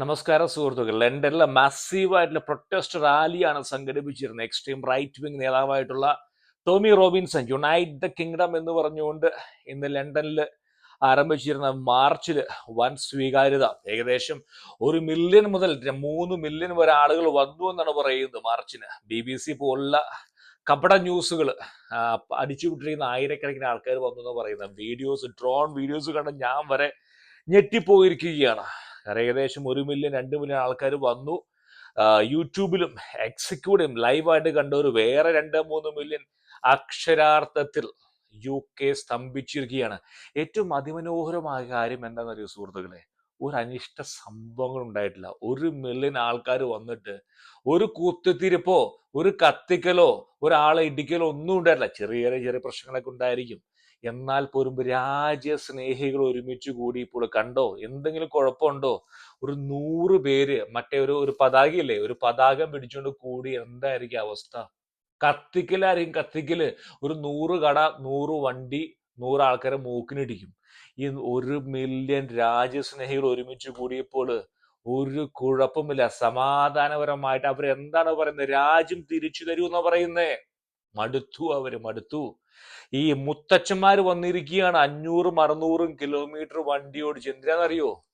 നമസ്കാരം സുഹൃത്തുക്കൾ ലണ്ടനിലെ മാസീവായിട്ടുള്ള പ്രൊട്ടസ്റ്റ് റാലിയാണ് സംഘടിപ്പിച്ചിരുന്നത്. Extreme right wing നേതാവായിട്ടുള്ള Tommy Robinson unite the kingdom എന്ന് പറഞ്ഞുകൊണ്ട് ഇന്ന് ലണ്ടനിൽ ആരംഭിച്ചിരുന്ന മാർച്ചിൽ വൻ സ്വീകാര്യത. ഏകദേശം ഒരു മില്യൺ മുതൽ മൂന്ന് മില്യൺ വരെ ആളുകൾ വന്നു എന്നാണ് പറയുന്നത് മാർച്ചിന്. ബി ബി സി പോലുള്ള കപട ന്യൂസുകൾ അടിച്ചുവിട്ടിരിക്കുന്ന ആയിരക്കണക്കിന് ആൾക്കാർ വന്നു എന്ന് പറയുന്നത്. വീഡിയോസ് ഡ്രോൺ വീഡിയോസ് കണ്ട് ഞാൻ വരെ ഞെട്ടിപ്പോയിരിക്കുകയാണ്. കാരണം ഏകദേശം ഒരു മില്യൺ രണ്ട് മില്യൺ ആൾക്കാർ വന്നു. യൂട്യൂബിലും എക്സിക്യൂട്ടിവും ലൈവായിട്ട് കണ്ടവർ വേറെ രണ്ട് മൂന്ന് മില്യൺ അക്ഷരാർത്ഥത്തിൽ യു കെ സ്തംഭിച്ചിരിക്കുകയാണ്. ഏറ്റവും അതിമനോഹരമായ കാര്യം എന്താണെന്നറിയോ സുഹൃത്തുക്കളെ? ഒരു അനിഷ്ട സംഭവങ്ങൾ ഉണ്ടായിട്ടില്ല. ഒരു മില്യൺ ആൾക്കാർ വന്നിട്ട് ഒരു കുത്തിത്തിരിപ്പോ ഒരു കത്തിക്കലോ ഒരാളെ ഇടിക്കലോ ഒന്നും ഉണ്ടായിട്ടില്ല. ചെറിയ ചെറിയ പ്രശ്നങ്ങളൊക്കെ ഉണ്ടായിരിക്കും. എന്നാൽ പോലും രാജ്യസ്നേഹികൾ ഒരുമിച്ച് കൂടി ഇപ്പോൾ കണ്ടോ? എന്തെങ്കിലും കുഴപ്പമുണ്ടോ? ഒരു നൂറ് പേര് മറ്റേ ഒരു ഒരു പതാകയില്ലേ? ഒരു പതാക പിടിച്ചുകൊണ്ട് കൂടി എന്തായിരിക്കും അവസ്ഥ? കത്തിക്കലായിരിക്കും കത്തിക്കൽ. ഒരു നൂറ് കട നൂറ് വണ്ടി നൂറ് ആൾക്കാരെ മൂക്കിനിടിക്കും. ഈ ഒരു മില്യൺ രാജ്യസ്നേഹികൾ ഒരുമിച്ച് കൂടിയപ്പോൾ ഒരു കുഴപ്പമില്ല. സമാധാനപരമായിട്ട് അവർ എന്താണ് പറയുന്നത്? രാജ്യം തിരിച്ചു തരൂ എന്ന് പറയുന്നേ. മടുത്തു അവർ മടുത്തു. ഈ മുത്തച്ഛന്മാർ വന്നിരിക്കുകയാണ് അഞ്ഞൂറും അറുന്നൂറും കിലോമീറ്റർ വണ്ടി ഓടിച്ച് എന്തിനാണെന്നറിയോ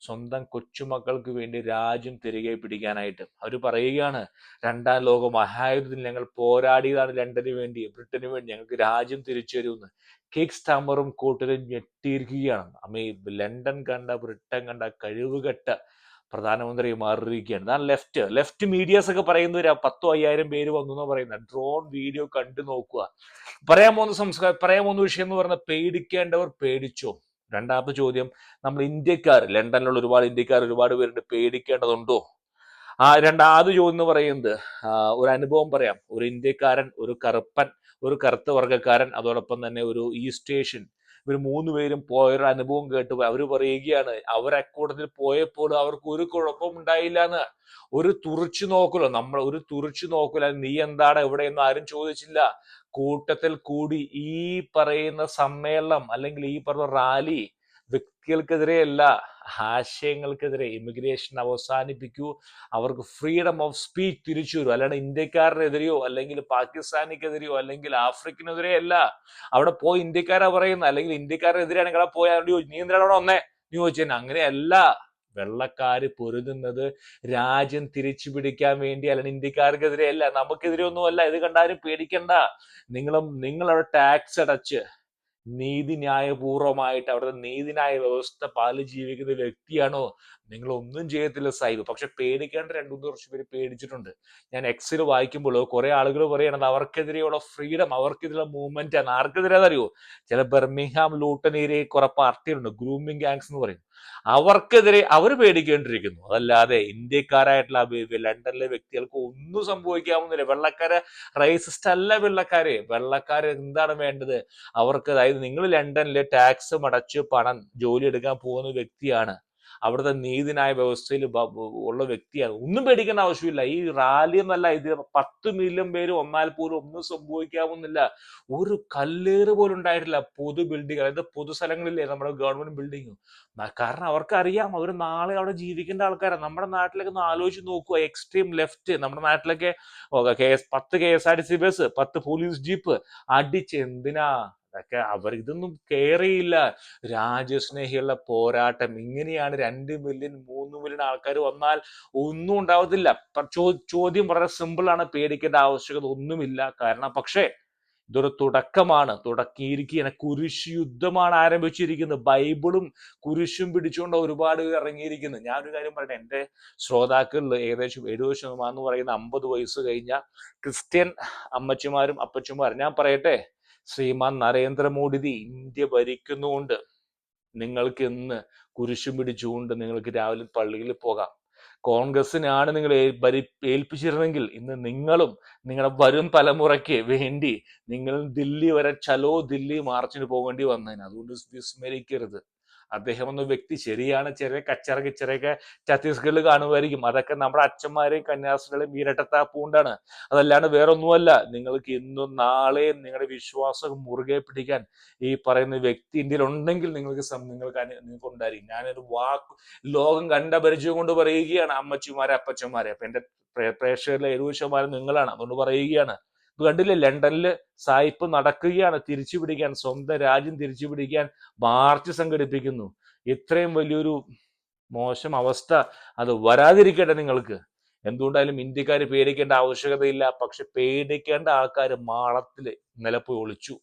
സ്വന്തം കൊച്ചുമക്കൾക്ക് വേണ്ടി രാജ്യം തിരികെ പിടിക്കാനായിട്ട്. അവർ പറയുകയാണ് രണ്ടാം ലോക മഹായുദ്ധത്തിൽ ഞങ്ങൾ പോരാടിയതാണ് ലണ്ടന് വേണ്ടി ബ്രിട്ടന് വേണ്ടി ഞങ്ങൾക്ക് രാജ്യം തിരിച്ചു തരുമെന്ന്. കേക്ക് സ്റ്റാമറും കൂട്ടരും ഞെട്ടിയിരിക്കുകയാണ്. അമ്മ ലണ്ടൻ കണ്ട ബ്രിട്ടൻ കണ്ട കഴിവുകെട്ട പ്രധാനമന്ത്രി മാറിയിരിക്കുകയാണ്. ഞാൻ ലെഫ്റ്റ്. ലെഫ്റ്റ് മീഡിയാസ് ഒക്കെ പറയുന്നവര് പത്തോ അയ്യായിരം പേര് വന്നു എന്ന് പറയുന്നത് ഡ്രോൺ വീഡിയോ കണ്ടു നോക്കുക. പറയാൻ പോകുന്ന സംസ്കാരം പറയാൻ പോകുന്ന വിഷയം എന്ന് പറഞ്ഞാൽ പേടിക്കേണ്ടവർ പേടിച്ചോ? രണ്ടാമത്തെ ചോദ്യം നമ്മൾ ഇന്ത്യക്കാർ ലണ്ടനിലുള്ള ഒരുപാട് ഇന്ത്യക്കാർ ഒരുപാട് പേരുണ്ട് പേടിക്കേണ്ടതുണ്ടോ? ആ രണ്ടാമത് ചോദ്യം എന്ന് പറയുന്നത് ഒരു അനുഭവം പറയാം. ഒരു ഇന്ത്യക്കാരൻ ഒരു കറുപ്പൻ ഒരു കറുത്ത വർഗക്കാരൻ അതോടൊപ്പം തന്നെ ഒരു ഈസ്റ്റ് ഏഷ്യൻ ഇവർ മൂന്ന് പേരും പോയൊരു അനുഭവം കേട്ട് അവർ പറയുകയാണ് അവർ അക്കൂട്ടത്തിൽ പോയപ്പോൾ അവർക്ക് ഒരു കുഴപ്പം ഉണ്ടായില്ല എന്ന് ഒരു തുറച്ചു നോക്കലോ? നമ്മൾ ഒരു തുറച്ചു നോക്കലോ? നീ എന്താണ് എവിടെ എന്ന് ആരും ചോദിച്ചില്ല. കൂട്ടത്തിൽ കൂടി ഈ പറയുന്ന സമ്മേളനം അല്ലെങ്കിൽ ഈ പറഞ്ഞ റാലി വ്യക്തികൾക്കെതിരെയല്ല ആശയങ്ങൾക്കെതിരെ ഇമിഗ്രേഷൻ അവസാനിപ്പിക്കൂ. അവർക്ക് ഫ്രീഡം ഓഫ് സ്പീച്ച് തിരിച്ചു വരും. അല്ലാണ്ട് ഇന്ത്യക്കാരനെതിരെയോ അല്ലെങ്കിൽ പാകിസ്ഥാനിക്കെതിരെയോ അല്ലെങ്കിൽ ആഫ്രിക്കനെതിരെയല്ല അവിടെ പോയി ഇന്ത്യക്കാരാ പറയുന്നത്. അല്ലെങ്കിൽ ഇന്ത്യക്കാരനെതിരെയാണെങ്കിൽ അവിടെ പോയാൽ നീ എന്തിനാണ് അവിടെ നീ ചോദിച്ചു. അങ്ങനെയല്ല. വെള്ളക്കാര് പൊരുതുന്നത് രാജ്യം തിരിച്ചു പിടിക്കാൻ വേണ്ടി അല്ലെങ്കിൽ ഇന്ത്യക്കാർക്കെതിരെ അല്ല. നമുക്കെതിരെ ഒന്നുമല്ല. ഇത് കണ്ടാലും പേടിക്കണ്ട. നിങ്ങളും നിങ്ങളവിടെ ടാക്സ് അടച്ച് നീതിന്യായപൂർവമായിട്ട് അവിടുത്തെ നീതിന്യായ വ്യവസ്ഥ പാലിച്ച് ജീവിക്കുന്ന വ്യക്തിയാണോ നിങ്ങൾ ഒന്നും ചെയ്യത്തില്ല സാഹിബ്. പക്ഷെ പേടിക്കേണ്ട രണ്ടു മൂന്ന് കുറച്ച് പേര് പേടിച്ചിട്ടുണ്ട്. ഞാൻ എക്സിൽ വായിക്കുമ്പോൾ കുറെ ആളുകൾ പറയണത് അവർക്കെതിരെയുള്ള ഫ്രീഡം അവർക്കെതിരെയുള്ള മൂവ്മെന്റ് ആണ്. ആർക്കെതിരെ അറിയോ? ചില ബെർമിംഗ്ഹാം ലൂട്ടൻ ഏരിയ കുറെ പാർട്ടികളുണ്ട്. ഗ്രൂമിംഗ് ഗാങ്സ് എന്ന് പറയും. അവർക്കെതിരെ അവർ പേടിക്കേണ്ടിയിരിക്കുന്നു. അതല്ലാതെ ഇന്ത്യക്കാരായിട്ടുള്ള ലണ്ടനിലെ വ്യക്തികൾക്ക് ഒന്നും സംഭവിക്കാവുന്നില്ല വെള്ളക്കാരെ റൈസിസ്റ്റ് അല്ല വെള്ളക്കാരെ. വെള്ളക്കാർ എന്താണ് വേണ്ടത്? അവർക്ക് അതായത് നിങ്ങൾ ലണ്ടനിലെ ടാക്സ് അടച്ച് പണം ജോലി എടുക്കാൻ പോകുന്ന വ്യക്തിയാണ്. അവിടുത്തെ നീതിനായ വ്യവസ്ഥയിൽ ഉള്ള വ്യക്തിയാണ്. ഒന്നും പേടിക്കേണ്ട ആവശ്യമില്ല. ഈ റാലി എന്നല്ല ഇത്. പത്ത് മില്യൺ പേര് ഒന്നാൽ പോലും ഒന്നും സംഭവിക്കാവുന്നില്ല. ഒരു കല്ലേറ് പോലും ഉണ്ടായിട്ടില്ല പൊതു ബിൽഡിംഗ് അതായത് പൊതു സ്ഥലങ്ങളില്ലേ നമ്മുടെ ഗവൺമെന്റ് ബിൽഡിംഗ് കാരണം അവർക്കറിയാം. അവർ നാളെ അവിടെ ജീവിക്കേണ്ട ആൾക്കാരാണ് നമ്മുടെ നാട്ടിലേക്ക് ഒന്ന് ആലോചിച്ച് നോക്കുക. എക്സ്ട്രീം ലെഫ്റ്റ് നമ്മുടെ നാട്ടിലൊക്കെ പത്ത് K S R T C bus പത്ത് പോലീസ് ജീപ്പ് അടിച്ച് എന്തിനാ? അതൊക്കെ അവർ ഇതൊന്നും കെയർ ചെയ്യില്ല രാജ്യസ്നേഹിയുള്ള പോരാട്ടം. ഇങ്ങനെയാണ് രണ്ട് മില്യൺ മൂന്ന് മില്യൺ ആൾക്കാർ വന്നാൽ ഒന്നും ഉണ്ടാവത്തില്ല. ചോദ്യം വളരെ സിമ്പിൾ ആണ്. പേടിക്കേണ്ട ആവശ്യകത ഒന്നുമില്ല. കാരണം പക്ഷേ ഇതൊരു തുടക്കമാണ്. തുടക്കിയിരിക്കുകയാണ് കുരിശ് യുദ്ധമാണ് ആരംഭിച്ചിരിക്കുന്നത്. ബൈബിളും കുരിശും പിടിച്ചുകൊണ്ട് ഒരുപാട് പേർ ഇറങ്ങിയിരിക്കുന്നത് ഞാനൊരു കാര്യം പറയട്ടെ. എന്റെ ശ്രോതാക്കളിൽ ഏകദേശം എഴുപത് ശതമാനം എന്ന് പറയുന്ന അമ്പത് വയസ്സ് കഴിഞ്ഞ ക്രിസ്ത്യൻ അമ്മച്ചിമാരും അപ്പച്ചിമാരും. ഞാൻ പറയട്ടെ ശ്രീമാൻ നരേന്ദ്രമോദി ഇന്ത്യ ഭരിക്കുന്നുകൊണ്ട് നിങ്ങൾക്ക് ഇന്ന് കുരിശും പിടിച്ചുകൊണ്ട് നിങ്ങൾക്ക് രാവിലെ പള്ളിയിൽ പോകാം. കോൺഗ്രസിനാണ് നിങ്ങൾ ഭരി ഏൽപ്പിച്ചിരുന്നെങ്കിൽ ഇന്ന് നിങ്ങളും നിങ്ങളുടെ വരും തലമുറയ്ക്ക് വേണ്ടി നിങ്ങൾ ദില്ലി വരെ ചലോ ദില്ലി മാർച്ചിന് പോകേണ്ടി വന്നേനെ. അതുകൊണ്ട് വിസ്മരിക്കരുത്. അദ്ദേഹം എന്ന വ്യക്തി ശരിയാണ് ചെറിയ കച്ചറ കിച്ചറയൊക്കെ ഛത്തീസ്ഗഡിൽ കാണുമായിരിക്കും. അതൊക്കെ നമ്മുടെ അച്ഛന്മാരെയും കന്യാസ്ത്രീകളെയും പൂണ്ടാണ് അതല്ലാണ്ട് വേറൊന്നുമല്ല. നിങ്ങൾക്ക് ഇന്നും നാളെയും നിങ്ങളുടെ വിശ്വാസം മുറുകെ പിടിക്കാൻ ഈ പറയുന്ന വ്യക്തി ഇന്ത്യയിൽ ഉണ്ടെങ്കിൽ നിങ്ങൾക്ക് നിങ്ങൾക്ക് നിങ്ങൾക്ക് ഉണ്ടായിരിക്കും. ഞാനൊരു വാക്ക് ലോകം കണ്ട പരിചയം കൊണ്ട് പറയുകയാണ്. അമ്മച്ചിമാരെ അപ്പച്ചന്മാരെ. അപ്പൊ എന്റെ പ്രേ- പ്രേക്ഷകരിലെ എഴുപത് ശതമാനം നിങ്ങളാണ്. അതുകൊണ്ട് പറയുകയാണ്. ഇത് കണ്ടില്ലേ ലണ്ടനിൽ സായിപ്പ് നടക്കുകയാണ് തിരിച്ചു പിടിക്കാൻ സ്വന്തം രാജ്യം തിരിച്ചു പിടിക്കാൻ മാർച്ച് സംഘടിപ്പിക്കുന്നു. ഇത്രയും വലിയൊരു മോശം അവസ്ഥ അത് വരാതിരിക്കട്ടെ നിങ്ങൾക്ക്. എന്തുകൊണ്ടായാലും ഇന്ത്യക്കാർ പേടിക്കേണ്ട ആവശ്യകതയില്ല പക്ഷെ പേടിക്കേണ്ട ആൾക്കാർ മാളത്തിൽ നിലപ്പ് ഒളിച്ചു.